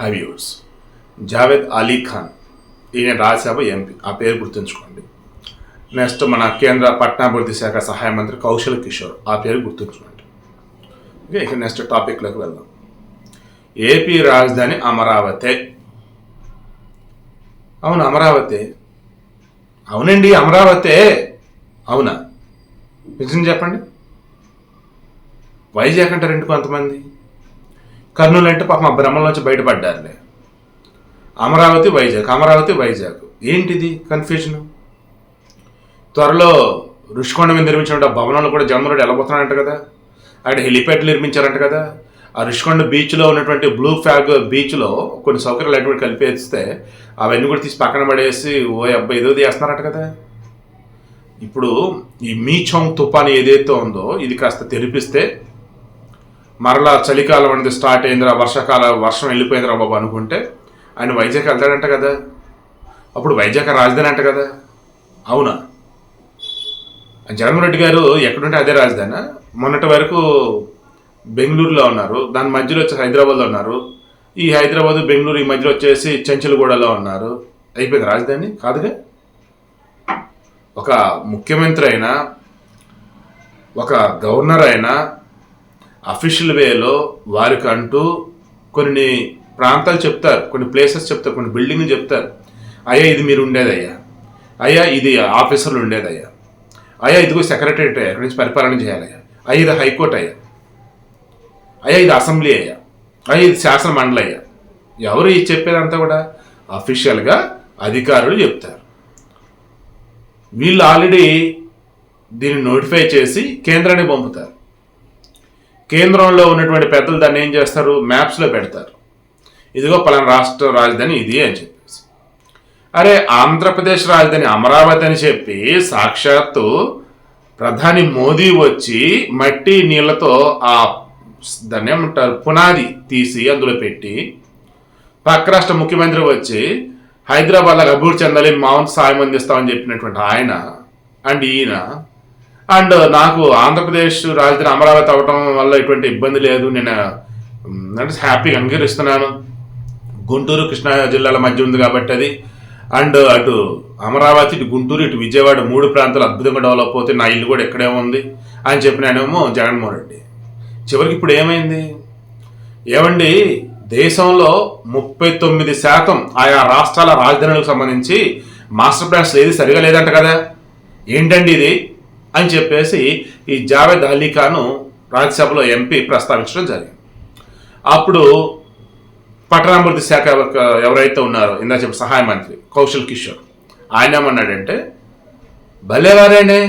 హవ్యూర్స్ జావేద్ అలీ ఖాన్. ఈయన రాజ్యసభ ఎంపీ. ఆ పేరు గుర్తుంచుకోండి. నెక్స్ట్ మన కేంద్ర పట్టణాభివృద్ధి శాఖ సహాయ మంత్రి కౌశల్ కిషోర్. ఆ పేరు గుర్తుంచుకోండి. ఓకే ఇక నెక్స్ట్ టాపిక్లోకి వెళ్దాం. ఏపీ రాజధాని అమరావతి. అవును అమరావతి. అవునండి అమరావతి. అవునా? నిజం చెప్పండి. వైజాగ్ అంటారండి కొంతమంది. కర్నూలు అంటే పాపం ఆ భ్రమంలోంచి బయటపడ్డారులే. అమరావతి వైజాగ్. అమరావతి వైజాగ్. ఏంటిది కన్ఫ్యూజన్ త్వరలో ఋషికొండ మీద నిర్మించిన భవనాలు కూడా జగన్మోహన్ వెళ్ళబోతున్నాడంట కదా. అక్కడ హెలిప్యాడ్ నిర్మించారంట కదా. ఆ ఋషికొండ బీచ్లో ఉన్నటువంటి బ్లూ ఫ్లాగ్ బీచ్లో కొన్ని సౌకర్యాలు అటువంటి కలిపేస్తే అవన్నీ కూడా తీసి పక్కన పడేసి ఓ అబ్బాయి ఏదో చేస్తున్నారట కదా. ఇప్పుడు ఈ మీచోంగ్ తుఫాన్ ఏదైతే ఉందో ఇది కాస్త తెరిపిస్తే మరలా చలికాలం అనేది స్టార్ట్ అయిందిరా వర్షాకాల వర్షం వెళ్ళిపోయిందిరా బాబు అనుకుంటే. ఆయన వైజాగ్ వెళ్తాడంట కదా. అప్పుడు వైజాగ్ రాజధాని అంట కదా. అవునా? జగన్మోహన్ రెడ్డి గారు ఎక్కడుంటే అదే రాజధాని? మొన్నటి వరకు బెంగళూరులో ఉన్నారు. దాని మధ్యలో వచ్చి హైదరాబాద్లో ఉన్నారు. ఈ హైదరాబాద్ బెంగళూరు ఈ మధ్యలో వచ్చేసి చెంచలగూడలో ఉన్నారు. అయిపోయింది రాజధాని? కాదుగా? ఒక ముఖ్యమంత్రి అయినా ఒక గవర్నర్ అయినా అఫీషియల్ వేలో వారికి అంటూ కొన్ని ప్రాంతాలు చెప్తారు కొన్ని ప్లేసెస్ చెప్తారు కొన్ని బిల్డింగ్లు చెప్తారు. అయ్యా ఇది మీరు ఉండేది అయ్యా అయ్యా ఇది ఆఫీసర్లు ఉండేది అయ్యా అయ్యా ఇదిగో సెక్రటరేట్ అయ్యా ఇక్కడి నుంచి పరిపాలన చేయాలయ్యా. అయ్యా ఇది హైకోర్టు అయ్యా. అయ్యా ఇది అసెంబ్లీ అయ్యా. అయ్యా ఇది శాసన మండలి అయ్యా ఎవరు ఇది చెప్పేదంతా కూడా అఫీషియల్గా అధికారులు చెప్తారు. వీళ్ళు ఆల్రెడీ దీన్ని నోటిఫై చేసి కేంద్రాన్ని పంపుతారు. కేంద్రంలో ఉన్నటువంటి పెద్దలు దాన్ని ఏం చేస్తారు? మ్యాప్స్లో పెడతారు. ఇదిగో పలానా రాష్ట్ర రాజధాని ఇది అని చెప్పేసి. అరే ఆంధ్రప్రదేశ్ రాజధాని అమరావతి అని చెప్పి సాక్షాత్తు ప్రధాని మోదీ వచ్చి మట్టి నీళ్ళతో ఆ దాన్ని ఏమంటారు? పునాది తీసి అందులో పెట్టి పక్క రాష్ట్ర ముఖ్యమంత్రి వచ్చి హైదరాబాద్లో అభివృద్ధి చెందాలి మౌంట్ సాయం అందిస్తామని చెప్పినటువంటి ఆయన అండ్ ఈయన అండ్ నాకు ఆంధ్రప్రదేశ్ రాజధాని అమరావతి అవటం వల్ల ఎటువంటి ఇబ్బంది లేదు. నేను అంటే హ్యాపీగా అంగీకరిస్తున్నాను గుంటూరు కృష్ణా జిల్లాల మధ్య ఉంది కాబట్టి అది. అండ్ అటు అమరావతి ఇటు గుంటూరు ఇటు విజయవాడ మూడు ప్రాంతాలు అద్భుతంగా డెవలప్ అవుతాయి నా ఇల్లు కూడా ఇక్కడే ఉంది అని చెప్పినానేమో జగన్మోహన్ రెడ్డి. చివరికి ఇప్పుడు ఏమైంది? ఏమండి దేశంలో ముప్పై తొమ్మిది శాతం ఆయా రాష్ట్రాల రాజధానులకు సంబంధించి మాస్టర్ ప్లాన్స్ ఏది సరిగా లేదంట కదా? ఏంటండి ఇది? అని చెప్పేసి ఈ జావేద్ అలీ ఖాను రాజ్యసభలో ఎంపీ ప్రస్తావించడం జరిగింది. అప్పుడు పట్టణాభివృద్ధి శాఖ ఎవరైతే ఉన్నారో ఇందా చెప్పి సహాయ మంత్రి కౌశల్ కిషోర్ ఆయన ఏమన్నాడంటే భలేవారేనే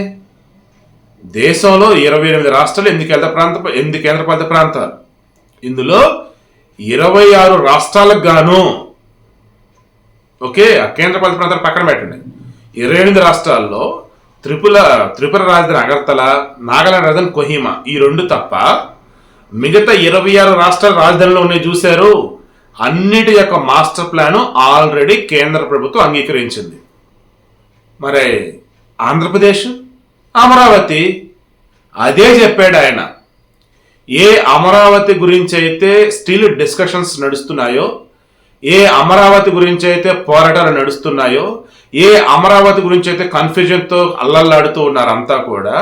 దేశంలో ఇరవై ఎనిమిది రాష్ట్రాలు ఎనిమిది కేంద్ర ప్రాంత ఎనిమిది కేంద్రపాలిత ప్రాంతాలు. ఇందులో ఇరవై ఆరు రాష్ట్రాలకు గాను ఓకే ఆ కేంద్రపాలిత ప్రాంతాలు పక్కన పెట్టండి. ఇరవై ఎనిమిది రాష్ట్రాల్లో త్రిపుల త్రిపుర రాజధాని అగర్తల నాగాలాండ్ రాజధాని కొహిమా ఈ రెండు తప్ప మిగతా ఇరవై ఆరు రాష్ట్రాల రాజధానిలో ఉన్నాయి చూశారు. అన్నిటి యొక్క మాస్టర్ ప్లాను ఆల్రెడీ కేంద్ర ప్రభుత్వం అంగీకరించింది. మరి ఆంధ్రప్రదేశ్? అమరావతి? అదే చెప్పాడు ఆయన. ఏ అమరావతి గురించి అయితే స్టిల్ డిస్కషన్స్ నడుస్తున్నాయో ఏ అమరావతి గురించి అయితే పోరాటాలు నడుస్తున్నాయో ఏ అమరావతి గురించి అయితే కన్ఫ్యూజన్తో అల్లల్లాడుతూ ఉన్నారంతా కూడా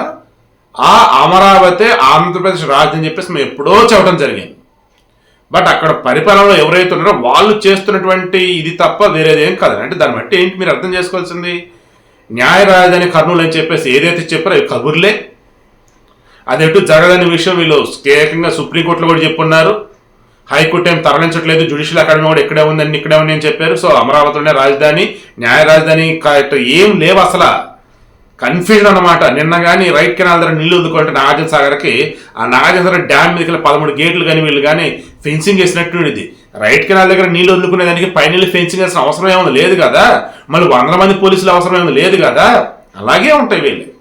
ఆ అమరావతి ఆంధ్రప్రదేశ్ రాజని చెప్పేసి మేము ఎప్పుడో చెప్పడం జరిగింది. బట్ అక్కడ పరిపాలనలో ఎవరైతే ఉన్నారో వాళ్ళు చేస్తున్నటువంటి ఇది తప్ప వేరేది ఏం కాదు. అంటే దాన్ని బట్టి ఏంటి మీరు అర్థం చేసుకోవాల్సింది? న్యాయ రాజధాని కర్నూలు అని చెప్పేసి ఏదైతే చెప్పారో అవి కబుర్లే. అది ఎటు జరగదని విషయం వీళ్ళు ఏకంగా సుప్రీంకోర్టులో కూడా చెప్పున్నారు. హైకోర్టు ఏం తరలించట్లేదు. జ్యుడిషియల్ అకాడమీ కూడా ఇక్కడే ఉందని ఇక్కడే ఉంది అని చెప్పారు. సో అమరావతిలోనే రాజధాని న్యాయ రాజధాని ఏం లేవు అసలు. కన్ఫ్యూజన్ అనమాట నిన్న కానీ రైట్ కెనాల్ దగ్గర నీళ్ళు వదుకుంటే నాగార్జున సాగర్కి ఆ నాగార్జున సాగర్ డ్యామ్ మీదకి పదమూడు గేట్లు కానీ వీళ్ళు కానీ ఫెన్సింగ్ వేసినట్టు ఇది రైట్ కెనాల్ దగ్గర నీళ్ళు వదులుకునే దానికి పైన ఫెన్సింగ్ వేసిన అవసరం ఏమైనా లేదు కదా. మళ్ళీ వందల మంది పోలీసులు అవసరం ఏమైనా లేదు కదా. అలాగే ఉంటాయి వీళ్ళు.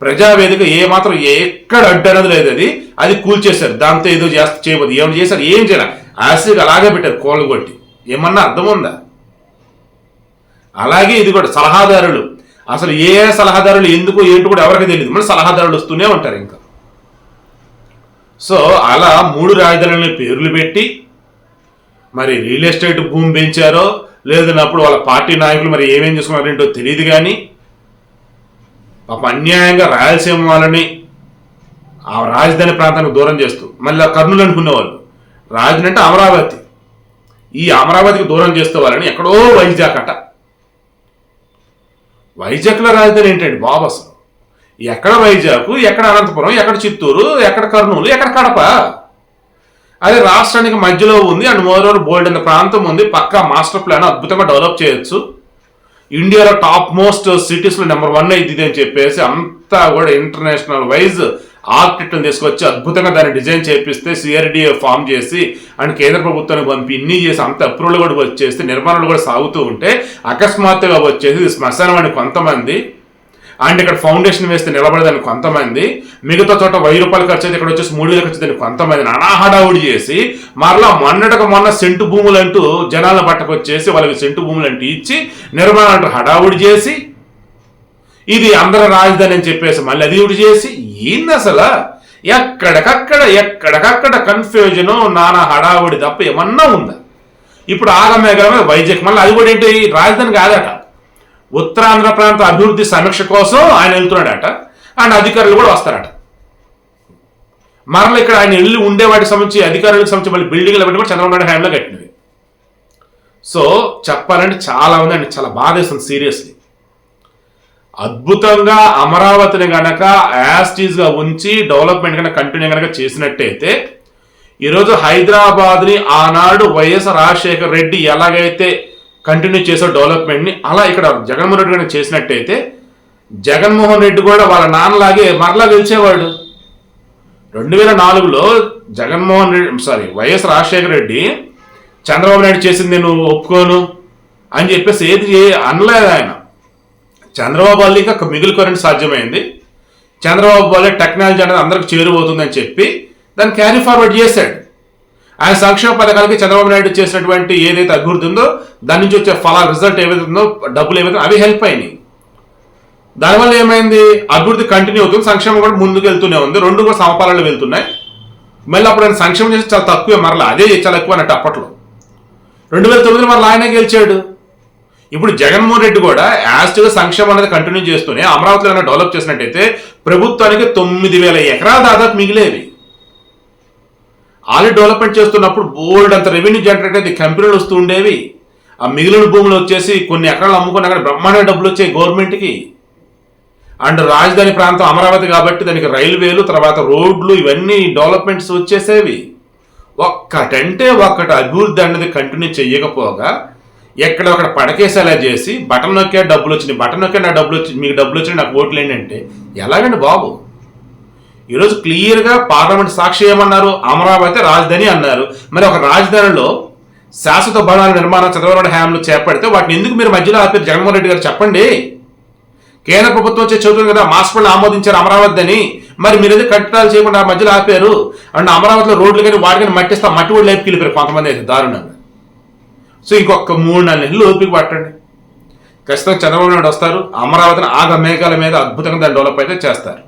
ప్రజావేదిక ఏ మాత్రం ఎక్కడ అడ్డనది లేదు అది. అది కూల్చేశారు దాంతో ఏదో చేస్తే చేయబోదు. ఏమైనా చేశారు? ఏం చేయాలి. యాసిడ్ అలాగే పెట్టారు కోళ్ళు కొట్టి ఏమన్నా అర్థం ఉందా? అలాగే ఇది కూడా సలహాదారులు. అసలు ఏ ఏ సలహాదారులు ఎందుకు ఏంటి కూడా ఎవరికి తెలియదు. మళ్ళీ సలహాదారులు వస్తూనే ఉంటారు ఇంకా. సో అలా మూడు రాజధానుల పేర్లు పెట్టి మరి రియల్ ఎస్టేట్ భూమి పెంచారో లేదన్నప్పుడు వాళ్ళ పార్టీ నాయకులు మరి ఏమేం చేసుకున్నారేంటో తెలియదు కానీ పాప అన్యాయంగా రాయలసీమ వాళ్ళని ఆ రాజధాని ప్రాంతానికి దూరం చేస్తూ మళ్ళీ కర్నూలు అనుకునేవాళ్ళు. రాజధాని అంటే అమరావతి. ఈ అమరావతికి దూరం చేస్తే వాళ్ళని ఎక్కడో వైజాగ్ అట. వైజాగ్లో రాజధాని ఏంటండి బాబు అసలు? ఎక్కడ వైజాగ్ ఎక్కడ అనంతపురం ఎక్కడ చిత్తూరు ఎక్కడ కర్నూలు ఎక్కడ కడప? అదే రాష్ట్రానికి మధ్యలో ఉంది అండ్ మోదరూరు బోల్డ్ అనే ప్రాంతం ఉంది పక్కా మాస్టర్ ప్లాన్ అద్భుతంగా డెవలప్ చేయొచ్చు. ఇండియాలో టాప్ మోస్ట్ సిటీస్లో నెంబర్ వన్ అయింది ఇది అని చెప్పేసి అంతా కూడా ఇంటర్నేషనల్ వైజ్ ఆర్కిటెక్ట్ని తీసుకొచ్చి అద్భుతంగా దాన్ని డిజైన్ చేపిస్తే సిఆర్డిఏ ఫామ్ చేసి అండ్ కేంద్ర ప్రభుత్వానికి పంపి ఇన్ని చేసి అంత అప్రూవల్ కూడా వచ్చేసి నిర్మాణాలు కూడా సాగుతూ ఉంటే అకస్మాత్తుగా వచ్చేసి శ్మశానం అని కొంతమంది అండ్ ఇక్కడ ఫౌండేషన్ వేస్తే నిలబడదని కొంతమంది మిగతా చోట వెయ్యి రూపాయలు ఖర్చు అయితే ఇక్కడ వచ్చేసి మూడు వేలు ఖర్చు అయితే కొంతమంది నానా హడావుడి చేసి మరలా మొన్నటికి మొన్న సెంటు భూములు అంటూ జనాల పట్టకొచ్చేసి వాళ్ళకి సెంటు భూములు అంటూ ఇచ్చి నిర్మాణం అంటూ హడావుడి చేసి ఇది అందర రాజధాని అని చెప్పేసి మళ్ళీ అది ఒకటి చేసి ఏంది అసలు? ఎక్కడికక్కడ ఎక్కడికక్కడ కన్ఫ్యూజను నానా హడావుడి తప్ప ఏమన్నా ఉందా? ఇప్పుడు ఆగమేఘలమే వైజాగ్ మళ్ళీ అది కూడా ఏంటి? రాజధాని కాదట. ఉత్తరాంధ్ర ప్రాంత అభివృద్ధి సమీక్ష కోసం ఆయన వెళ్తున్నాడట. అండ్ అధికారులు కూడా వస్తారట. మరలా ఇక్కడ ఆయన వెళ్ళి ఉండేవాటికి సంబంధించి అధికారులకు సంబంధించి మళ్ళీ బిల్డింగ్లు పెట్టి కూడా చంద్రబాబు నాయుడు హ్యాండ్లో కట్టినవి. సో చెప్పాలంటే చాలా ఉందండి. చాలా బాధేస్తుంది సీరియస్లీ. అద్భుతంగా అమరావతిని గనక యాస్టీజ్గా ఉంచి డెవలప్మెంట్ కనుక కంటిన్యూ గనక చేసినట్టయితే ఈరోజు హైదరాబాద్ని ఆనాడు వైఎస్ రాజశేఖర్ రెడ్డి ఎలాగైతే కంటిన్యూ చేసే డెవలప్మెంట్ని అలా ఇక్కడ జగన్మోహన్ రెడ్డి గారిని చేసినట్టయితే జగన్మోహన్ రెడ్డి కూడా వాళ్ళ నాన్నలాగే మరలా గెలిచేవాడు. రెండు వేల నాలుగులో జగన్మోహన్ రెడ్డి సారీ వైఎస్ రాజశేఖర రెడ్డి చంద్రబాబు నాయుడు చేసింది నేను ఒప్పుకోను అని చెప్పేసి ఏది అనలేదు ఆయన. చంద్రబాబు వల్ల ఇంకా మిగులు సాధ్యమైంది. చంద్రబాబు వల్ల టెక్నాలజీ అనేది అందరికి చేరువవుతుందని చెప్పి దాన్ని క్యారీ ఫార్వర్డ్ చేశాడు. ఆయన సంక్షేమ పథకాలకి చంద్రబాబు నాయుడు చేసినటువంటి ఏదైతే అభివృద్ధి ఉందో దాని నుంచి వచ్చే ఫలా రిజల్ట్ ఏవైతే ఉందో డబ్బులు ఏవైతే అవి హెల్ప్ అయినాయి. దానివల్ల ఏమైంది? అభివృద్ధి కంటిన్యూ అవుతుంది. సంక్షేమం కూడా ముందుకు వెళ్తూనే ఉంది. రెండు కూడా సమపాలలో వెళ్తున్నాయి. మళ్ళీ అప్పుడు ఆయన సంక్షేమం చేసి చాలా తక్కువే. మరలా అదే చాలా ఎక్కువ అన్నట్టు అప్పట్లో. రెండు వేల తొమ్మిదిలో మరలా ఆయనే గెలిచాడు. ఇప్పుడు జగన్మోహన్ రెడ్డి కూడా యాస్ట్గా సంక్షేమం అనేది కంటిన్యూ చేస్తూనే అమరావతిలో ఏమైనా డెవలప్ చేసినట్టయితే ప్రభుత్వానికి తొమ్మిది వేల ఎకరాల దాదాపు మిగిలేవి. ఆల్రెడీ డెవలప్మెంట్ చేస్తున్నప్పుడు బోల్డ్ అంత రెవెన్యూ జనరేట్ అయితే కంపెనీలు వస్తూ ఉండేవి. ఆ మిగిలిన భూములు వచ్చేసి కొన్ని ఎకరాలు అమ్ముకుని అక్కడ బ్రహ్మాండ డబ్బులు వచ్చాయి గవర్నమెంట్కి. అండ్ రాజధాని ప్రాంతం అమరావతి కాబట్టి దానికి రైల్వేలు తర్వాత రోడ్లు ఇవన్నీ డెవలప్మెంట్స్ వచ్చేసేవి. ఒక్కటంటే ఒక్కటి అభివృద్ధి అన్నది కంటిన్యూ చేయకపోగా ఎక్కడ ఒకటి పడకేసేలా చేసి బటన్ నొక్కే డబ్బులు వచ్చినాయి. బటన్ నొక్కే నా డబ్బులు వచ్చి మీకు డబ్బులు వచ్చినాయి నాకు ఓట్లు ఏంటంటే ఎలాగండి బాబు? ఈరోజు క్లియర్గా పార్లమెంట్ సాక్షి ఏమన్నారు? అమరావతి రాజధాని అన్నారు. మరి ఒక రాజధానిలో శాశ్వత భవనాల నిర్మాణం చంద్రబాబు హయాంలో చేపడితే వాటిని ఎందుకు మీరు మధ్యలో ఆపారు జగన్మోహన్ రెడ్డి గారు చెప్పండి? కేంద్ర ప్రభుత్వం వచ్చే చదువుతుంది కదా మాస్పల్ని ఆమోదించారు అమరావతి అని మరి మీరు ఏదో కట్టడాలు చేయకుండా ఆ మధ్యలో ఆపారు? అండ్ అమరావతిలో రోడ్లు కానీ వాటి కానీ మట్టిస్తా మట్టి కూడా లేపుకి వెళ్ళిపోయారు కొంతమంది అయితే దారుణంగా. సో ఇంకొక మూడు నాలుగు నెలలు ఓపిక పట్టండి. ఖచ్చితంగా చంద్రబాబు నాయుడు వస్తారు. అమరావతిని ఆగ మేఘాల మీద అద్భుతంగా దాన్ని డెవలప్ అయితే చేస్తారు.